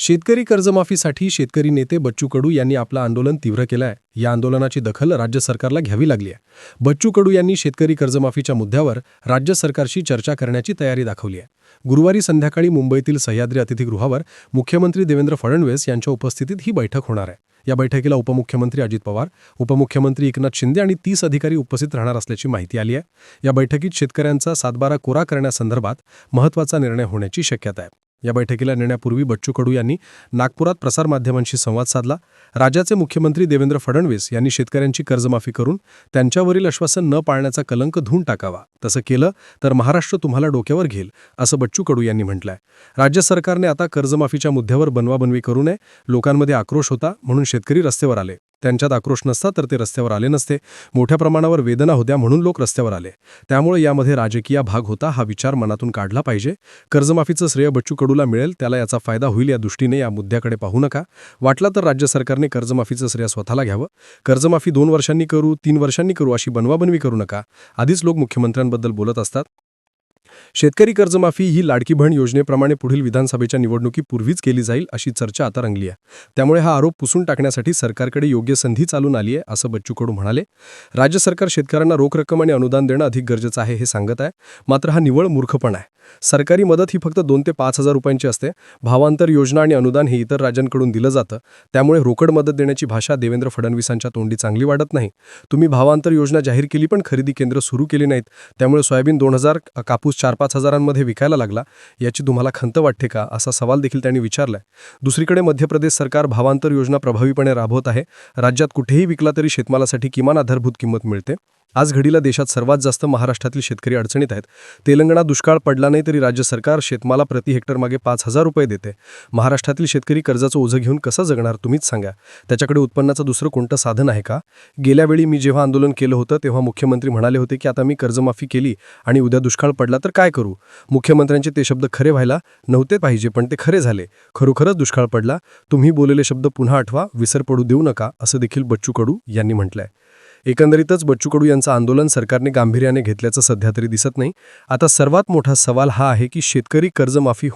शेतकरी कर्जमाफीसाठी शेतकरी नेते बच्चू कडू यांनी आपलं आंदोलन तीव्र केलं आहे या आंदोलनाची दखल राज्य सरकारला घ्यावी लागली आहे. बच्चू कडू यांनी शेतकरी कर्जमाफीच्या मुद्द्यावर राज्य सरकारशी चर्चा करण्याची तयारी दाखवली आहे. गुरुवारी संध्याकाळी मुंबईतील सह्याद्री अतिथीगृहावर मुख्यमंत्री देवेंद्र फडणवीस यांच्या उपस्थितीत ही बैठक होणार आहे. या बैठकीला उपमुख्यमंत्री अजित पवार उपमुख्यमंत्री एकनाथ शिंदे आणि तीस अधिकारी उपस्थित राहणार असल्याची माहिती आली आहे. या बैठकीत शेतकऱ्यांचा सातबारा कोरा करण्यासंदर्भात महत्त्वाचा निर्णय होण्याची शक्यता आहे. या बैठकीला नेण्यापूर्वी बच्चू कडू यांनी नागपुरात प्रसारमाध्यमांशी संवाद साधला. राज्याचे मुख्यमंत्री देवेंद्र फडणवीस यांनी शेतकऱ्यांची कर्जमाफी करून त्यांच्यावरील आश्वासन न पाळण्याचा कलंक धुवून टाकावा. तसं केलं तर महाराष्ट्र तुम्हाला डोक्यावर घेईल असं बच्चू कडू यांनी म्हटलंय. राज्य सरकारने आता कर्जमाफीच्या मुद्द्यावर बनवाबनवी करू नये. लोकांमध्ये आक्रोश होता म्हणून शेतकरी रस्त्यावर आले. त्यांच्यात आक्रोश नसता तर ते रस्त्यावर आले नसते. मोठ्या प्रमाणावर वेदना होत्या म्हणून लोक रस्त्यावर आले. त्यामुळे यामध्ये राजकीय भाग होता हा विचार मनातून काढला पाहिजे. कर्जमाफीचं श्रेय बच्चू कडूला मिळेल त्याला याचा फायदा होईल या दृष्टीने या मुद्द्याकडे पाहू नका. वाटला तर राज्य सरकारने कर्जमाफीचं श्रेय स्वतःला घ्यावं. कर्जमाफी दोन वर्षांनी करू तीन वर्षांनी करू अशी बनवाबनवी करू नका. आधीच लोक मुख्यमंत्र्यांबद्दल बोलत असतात. शेतकरी कर्जमाफी ही लाडकी बहीण योजनेप्रमाणे पुढील विधानसभेच्या निवडणुकीपूर्वीच केली जाईल अशी चर्चा आता रंगली आहे. त्यामुळे हा आरोप पुसून टाकण्यासाठी सरकारकडे योग्य संधी चालून आली आहे असं बच्चू कडू म्हणाले. राज्य सरकार शेतकऱ्यांना रोख रक्कम आणि अनुदान देणं अधिक गरजेचं आहे हे सांगत आहे. मात्र हा निवळ मूर्खपण आहे. सरकारी मदत ही फक्त दोन ते पाच हजार रुपयांची असते. भावांतर योजना आणि अनुदान हे इतर राज्यांकडून दिलं जातं. त्यामुळे रोकड मदत देण्याची भाषा देवेंद्र फडणवीसांच्या तोंडी चांगली वाटत नाही. तुम्ही भावांतर योजना जाहीर केली पण खरेदी केंद्र सुरू केली नाहीत. त्यामुळे सोयाबीन दोन हजार कापूस चार पाच हजारांमध्ये विकायला लागला. याची तुम्हाला खंत वाटते का? असा सवाल देखील त्यांनी विचारलाय. दुसरीकडे मध्य प्रदेश सरकार भावांतर योजना प्रभावीपणे राबवत आहे. राज्यात कुठेही विकला तरी शेतमालासाठी किमान आधारभूत किंमत मिळते. आज घडीला देशात सर्वात जास्त महाराष्ट्रातील शेतकरी अडचणीत आहेत. तेलंगणा दुष्काळ पडला नाही तरी राज्य सरकार शेतमाला प्रति हेक्टर मागे पाच हजार रुपये देते. महाराष्ट्रातील शेतकरी कर्जाचं ओझं घेऊन कसं जगणार तुम्हीच सांगा. त्याच्याकडे उत्पन्नाचं दुसरं कोणतं साधन आहे का? गेल्या वेळी मी जेव्हा आंदोलन केलं होतं तेव्हा मुख्यमंत्री म्हणाले होते की आता मी कर्जमाफी केली आणि उद्या दुष्काळ पडला तर काय करू? मुख्यमंत्र्यांचे ते शब्द खरे व्हायला नव्हते पाहिजे पण ते खरे झाले. खरोखरच दुष्काळ पडला? तुम्ही बोललेले शब्द पुन्हा आठवा विसर पडू देऊ नका असं देखील बच्चू कडू यांनी म्हटलंय. एकंदरीतच बच्चू कडू यांचं आंदोलन सरकारने गांभीर्याने घेतल्याचं सध्या तरी दिसत नाही. आता सर्वात मोठा सवाल हा आहे की शेतकरी कर्जमाफी